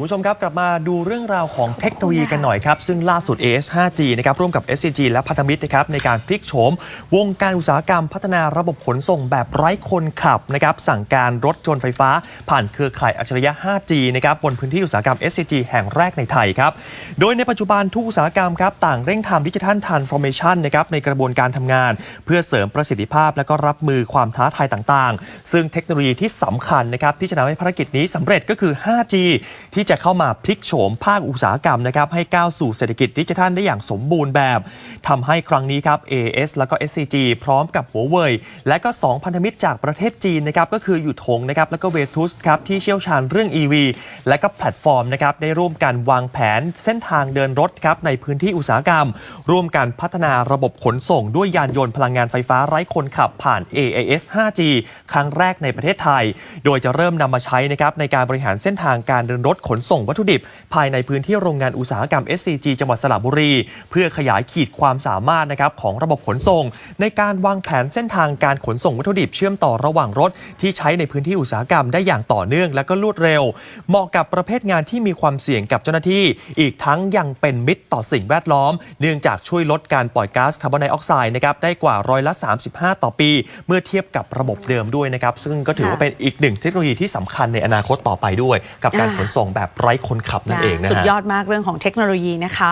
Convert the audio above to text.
คุณผู้ชมครับ กลับมาดูเรื่องราวของเทคโนโลยีกันหน่อยครับ ซึ่งล่าสุด AS 5G นะครับร่วมกับ SCG และพันธมิตรนะครับในการพลิกโฉม วงการอุตสาหกรรมพัฒนาระบบขนส่งแบบไร้คนขับนะครับสั่งการรถยนต์ไฟฟ้า ผ่านเครือข่ายอัจฉริยะ 5G นะครับบนพื้นที่อุตสาหกรรม SCG แห่งแรกในไทยครับโดยในปัจจุบันทุกอุตสาหกรรมครับต่างเร่งทำดิจิทัลทรานส์ฟอร์เมชันนะครับในกระบวนการทำงาน เพื่อเสริมประสิทธิภาพ และก็รับมือความท้าทายต่าง ๆ ซึ่งเทคโนโลยีที่สำคัญนะครับที่จะทำให้ภารกิจนี้สำเร็จก็คือ 5G ที่จะเข้ามาพลิกโฉมภาคอุตสาหกรรมนะครับให้ก้าวสู่เศรษฐกิจดิจิทัลได้อย่างสมบูรณ์แบบทำให้ครั้งนี้ครับ AS แล้วก็ SCG พร้อมกับหัวเว่ยและก็ 2 พันธมิตรจากประเทศจีนนะครับก็คืออยู่ทงนะครับแล้วก็เวทุสครับที่เชี่ยวชาญเรื่อง EV และก็แพลตฟอร์มนะครับได้ร่วมกันวางแผนเส้นทางเดินรถครับในพื้นที่อุตสาหกรรม ร่วมกันพัฒนาระบบขนส่งด้วยยานยนต์พลังงานไฟฟ้าไร้คนขับผ่าน AAS 5G ครั้งแรกในประเทศไทย โดยจะเริ่มนำมาใช้นะครับในการบริหารเส้นทางการเดินรถขนส่งวัตถุดิบ ภายในพื้นที่โรงงานอุตสาหกรรม SCG จังหวัดสระบุรี เพื่อขยายขีดความสามารถนะครับของระบบขนส่ง ในการวางแผนเส้นทางการขนส่งวัตถุดิบเชื่อมต่อระหว่างรถ ที่ใช้ในพื้นที่อุตสาหกรรมได้อย่างต่อเนื่องและก็รวดเร็ว เหมาะกับประเภทงานที่มีความเสี่ยงกับเจ้าหน้าที่ อีกทั้งยังเป็นมิตรต่อสิ่งแวดล้อม เนื่องจากช่วยลดการปล่อยก๊าซคาร์บอนไดออกไซด์นะครับได้กว่าร้อยละ 35 ต่อปี เมื่อเทียบกับระบบเดิมด้วยนะครับซึ่งก็ถือว่าเป็นอีกหนึ่งเทคโนโลยีที่สำคัญในอนาคตต่อไปด้วย กับการขนส่งแบบไร้คนขับนั่นเองนะฮะสุดยอดมากเรื่องของเทคโนโลยีนะคะ